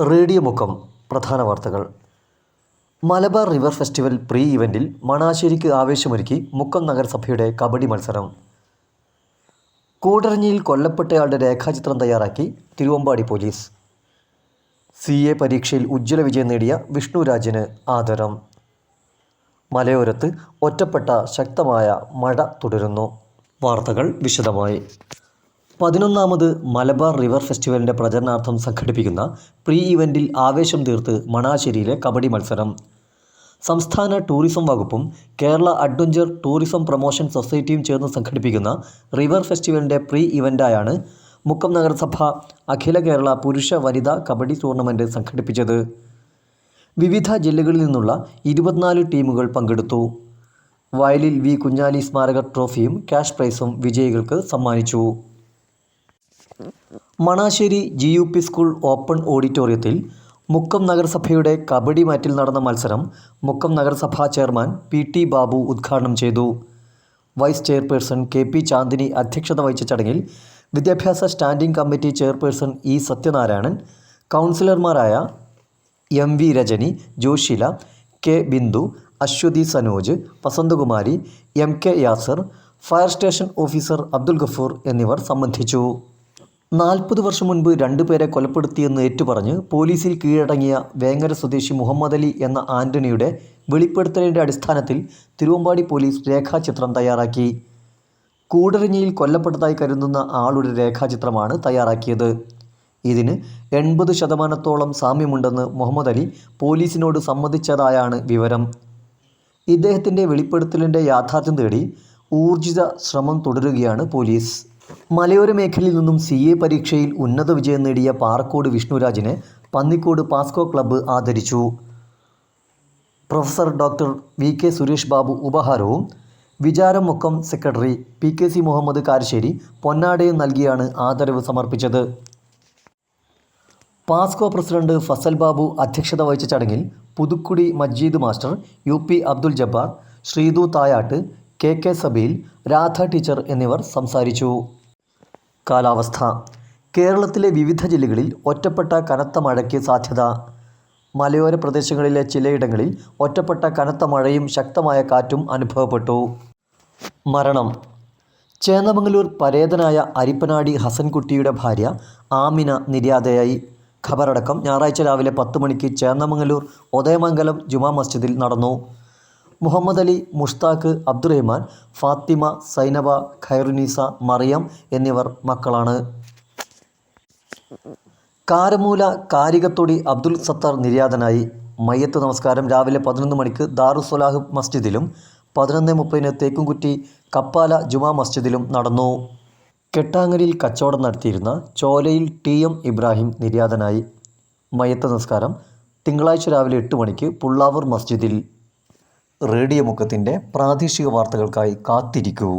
Radio മുഖം പ്രധാന വാർത്തകൾ. മലബാർ റിവർ ഫെസ്റ്റിവൽ പ്രീ ഇവന്റിൽ മണാശ്ശേരിക്ക് ആവേശമൊരുക്കി മുക്കം നഗരസഭയുടെ കബഡി മത്സരം. കൂടരഞ്ഞിയിൽ കൊല്ലപ്പെട്ടയാളുടെ രേഖാചിത്രം തയ്യാറാക്കി തിരുവമ്പാടി പോലീസ്. സി എ പരീക്ഷയിൽ ഉജ്ജ്വല വിജയം നേടിയ വിഷ്ണുരാജന് ആദരം. മലയോരത്ത് ഒറ്റപ്പെട്ട ശക്തമായ മഴ തുടരുന്നു. വാർത്തകൾ വിശദമായി. പതിനൊന്നാമത് മലബാർ റിവർ ഫെസ്റ്റിവലിന്റെ പ്രചരണാർത്ഥം സംഘടിപ്പിക്കുന്ന പ്രീ ഇവന്റിൽ ആവേശം തീർത്ത് മണാശ്ശേരിയിലെ കബഡി മത്സരം. സംസ്ഥാന ടൂറിസം വകുപ്പും കേരള അഡ്വഞ്ചർ ടൂറിസം പ്രൊമോഷൻ സൊസൈറ്റിയും ചേർന്ന് സംഘടിപ്പിക്കുന്ന റിവർ ഫെസ്റ്റിവലിന്റെ പ്രീ ഇവന്റായാണ് മുക്കം നഗരസഭ അഖില കേരള പുരുഷ വനിതാ കബഡി ടൂർണമെന്റ് സംഘടിപ്പിച്ചത്. വിവിധ ജില്ലകളിൽ നിന്നുള്ള ഇരുപത്തിനാല് ടീമുകൾ പങ്കെടുത്തു. വയലിൽ വി കുഞ്ഞാലി സ്മാരക ട്രോഫിയും ക്യാഷ് പ്രൈസും വിജയികൾക്ക് സമ്മാനിച്ചു. Manassery G U P school open ഓഡിറ്റോറിയത്തിൽ മുക്കം നഗരസഭയുടെ കബഡി മാറ്റിൽ നടന്ന മത്സരം മുക്കം നഗരസഭാ ചെയർമാൻ പി ടി ബാബു ഉദ്ഘാടനം ചെയ്തു. Vice chairperson K P Chandini അധ്യക്ഷത വഹിച്ച ചടങ്ങിൽ വിദ്യാഭ്യാസ standing committee chairperson E Sathyanarayanan കൗൺസിലർമാരായ M V Rajani Joshila K Bindu Aswathi Sanoj Vasanthakumari M K Yasar fire station officer Abdul Gafoor എന്നിവർ സംബന്ധിച്ചു. നാൽപ്പത് വർഷം മുൻപ് രണ്ടുപേരെ കൊലപ്പെടുത്തിയെന്ന് ഏറ്റുപറഞ്ഞ് പോലീസിൽ കീഴടങ്ങിയ വേങ്ങര സ്വദേശി മുഹമ്മദ് അലി എന്ന ആന്റണിയുടെ വെളിപ്പെടുത്തലിന്റെ അടിസ്ഥാനത്തിൽ തിരുവമ്പാടി പോലീസ് രേഖാചിത്രം തയ്യാറാക്കി. കൂടരഞ്ഞിയിൽ കൊല്ലപ്പെട്ടതായി കരുതുന്ന ആളുടെ രേഖാചിത്രമാണ് തയ്യാറാക്കിയത്. ഇതിന് എൺപത് ശതമാനത്തോളം സാമ്യമുണ്ടെന്ന് മുഹമ്മദ് അലി പോലീസിനോട് സമ്മതിച്ചതായാണ് വിവരം. ഇദ്ദേഹത്തിന്റെ വെളിപ്പെടുത്തലിന്റെ യാഥാർത്ഥ്യം തേടി ഊർജിത ശ്രമം തുടരുകയാണ് പോലീസ്. മലയോര മേഖലയിൽ നിന്നും സി എ പരീക്ഷയിൽ ഉന്നത വിജയം നേടിയ പാറക്കോട് വിഷ്ണുരാജിനെ പന്നിക്കോട് പാസ്കോ ക്ലബ്ബ് ആദരിച്ചു. Professor doctor V K Suresh Babu ഉപഹാരവും വിചാരം Mukkam secretary P K C Muhammad Karassery പൊന്നാടയും നൽകിയാണ് ആദരവ് സമർപ്പിച്ചത്. പാസ്കോ പ്രസിഡന്റ് ഫസൽ ബാബു അധ്യക്ഷത വഹിച്ച ചടങ്ങിൽ Puthukudi Majeed master U P Abdul Jabbar Sreethu Thayattu K K Sabeel Radha teacher എന്നിവർ സംസാരിച്ചു. കാലാവസ്ഥ. കേരളത്തിലെ വിവിധ ജില്ലകളിൽ ഒറ്റപ്പെട്ട കനത്ത മഴയ്ക്ക് സാധ്യത. മലയോര പ്രദേശങ്ങളിലെ ചിലയിടങ്ങളിൽ ഒറ്റപ്പെട്ട കനത്ത മഴയും ശക്തമായ കാറ്റും അനുഭവപ്പെട്ടു. മരണം. ചേന്നമംഗലൂർ പരേതനായ അരിപ്പനാടി ഹസൻകുട്ടിയുടെ ഭാര്യ ആമിന നിര്യാതയായി. ഖബറടക്കം ഞായറാഴ്ച രാവിലെ പത്ത് മണിക്ക് ചേന്നമംഗലൂർ ഉദയമംഗലം ജുമാ മസ്ജിദിൽ നടന്നു. മുഹമ്മദ് അലി മുഷ്താഖ് അബ്ദുറഹ്മാൻ ഫാത്തിമ സൈനബ ഖൈറുനീസ മറിയം എന്നിവർ മക്കളാണ്. കാരമൂല കാരികത്തൊടി അബ്ദുൽ സത്താർ നിര്യാതനായി. മയ്യത്ത് നമസ്കാരം. രാവിലെ പതിനൊന്ന് മണിക്ക് ദാറുസലാഹ് മസ്ജിദിലും പതിനൊന്ന് മുപ്പതിന് തേക്കുംകുറ്റി കപ്പാല ജുമാ മസ്ജിദിലും നടന്നു. കെട്ടാങ്ങലിൽ കച്ചവടം നടത്തിയിരുന്ന ചോലയിൽ ടി എം ഇബ്രാഹിം നിര്യാതനായി. മയ്യത്ത് നമസ്കാരം. തിങ്കളാഴ്ച രാവിലെ എട്ട് മണിക്ക് പുള്ളാവൂർ മസ്ജിദിൽ റേഡിയോ മുക്കത്തിന്റെ പ്രാദേശിക വാർത്തകൾക്കായി കാത്തിരിക്കൂ.